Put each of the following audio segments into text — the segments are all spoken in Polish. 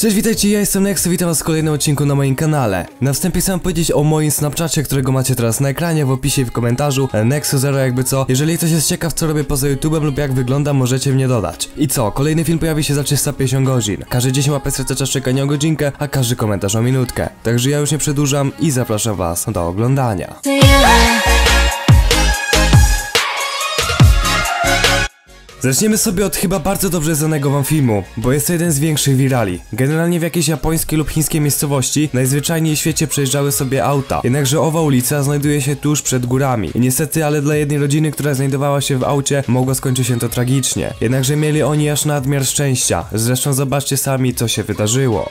Cześć, witajcie, ja jestem Nexo, witam was w kolejnym odcinku na moim kanale. Na wstępie chcę powiedzieć o moim Snapchacie, którego macie teraz na ekranie, w opisie i w komentarzu. e, Nexo0 jakby co. Jeżeli ktoś jest ciekaw, co robię poza YouTube'em lub jak wyglądam, możecie mnie dodać. I co, kolejny film pojawi się za 350 godzin. Każdy 10 łapek serca czekania o godzinkę, a każdy komentarz o minutkę. Także ja już nie przedłużam i zapraszam was do oglądania. Zaczniemy sobie od chyba bardzo dobrze znanego wam filmu, bo jest to jeden z większych wirali. Generalnie w jakiejś japońskiej lub chińskiej miejscowości najzwyczajniej w świecie przejeżdżały sobie auta, jednakże owa ulica znajduje się tuż przed górami. I niestety, ale dla jednej rodziny, która znajdowała się w aucie, mogło skończyć się to tragicznie. Jednakże mieli oni aż nadmiar szczęścia. Zresztą zobaczcie sami, co się wydarzyło.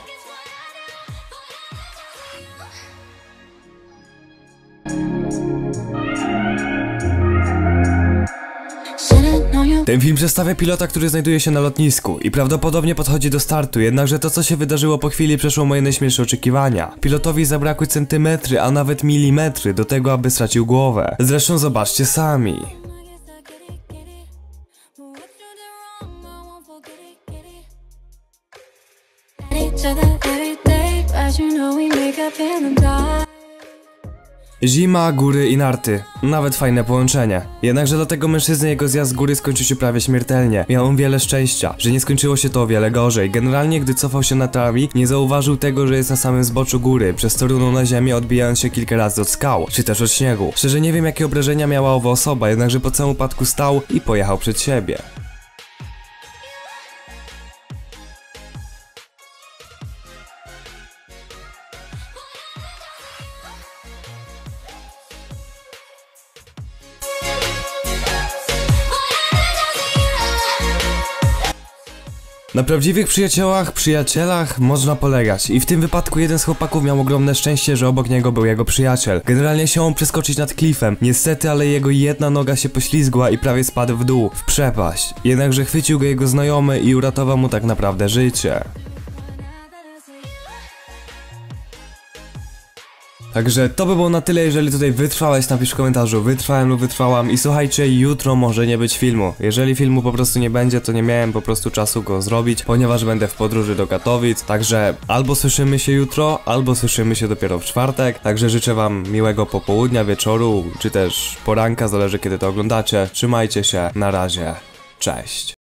Ten film przedstawia pilota, który znajduje się na lotnisku i prawdopodobnie podchodzi do startu, jednakże to co się wydarzyło po chwili przeszło moje najśmielsze oczekiwania. Pilotowi zabrakły centymetry, a nawet milimetry do tego, aby stracił głowę. Zresztą zobaczcie sami. Each other every day, but you know we make up in the dark. Zima, góry i narty. Nawet fajne połączenie. Jednakże dla tego mężczyzny jego zjazd z góry skończył się prawie śmiertelnie. Miał on wiele szczęścia, że nie skończyło się to o wiele gorzej. Generalnie, gdy cofał się na trawi, nie zauważył tego, że jest na samym zboczu góry, przez to runął na ziemię, odbijając się kilka razy od skał, czy też od śniegu. Szczerze nie wiem, jakie obrażenia miała owa osoba, jednakże po całym upadku stał i pojechał przed siebie. Na prawdziwych przyjaciołach, przyjacielach można polegać i w tym wypadku jeden z chłopaków miał ogromne szczęście, że obok niego był jego przyjaciel. Generalnie chciał on przeskoczyć nad klifem, niestety ale jego jedna noga się poślizgła i prawie spadł w dół, w przepaść. Jednakże chwycił go jego znajomy i uratował mu tak naprawdę życie. Także to by było na tyle, jeżeli tutaj wytrwałeś, napisz w komentarzu, wytrwałem lub wytrwałam i słuchajcie, jutro może nie być filmu. Jeżeli filmu po prostu nie będzie, to nie miałem po prostu czasu go zrobić, ponieważ będę w podróży do Katowic, także albo słyszymy się jutro, albo słyszymy się dopiero w czwartek, także życzę wam miłego popołudnia, wieczoru, czy też poranka, zależy kiedy to oglądacie. Trzymajcie się, na razie, cześć.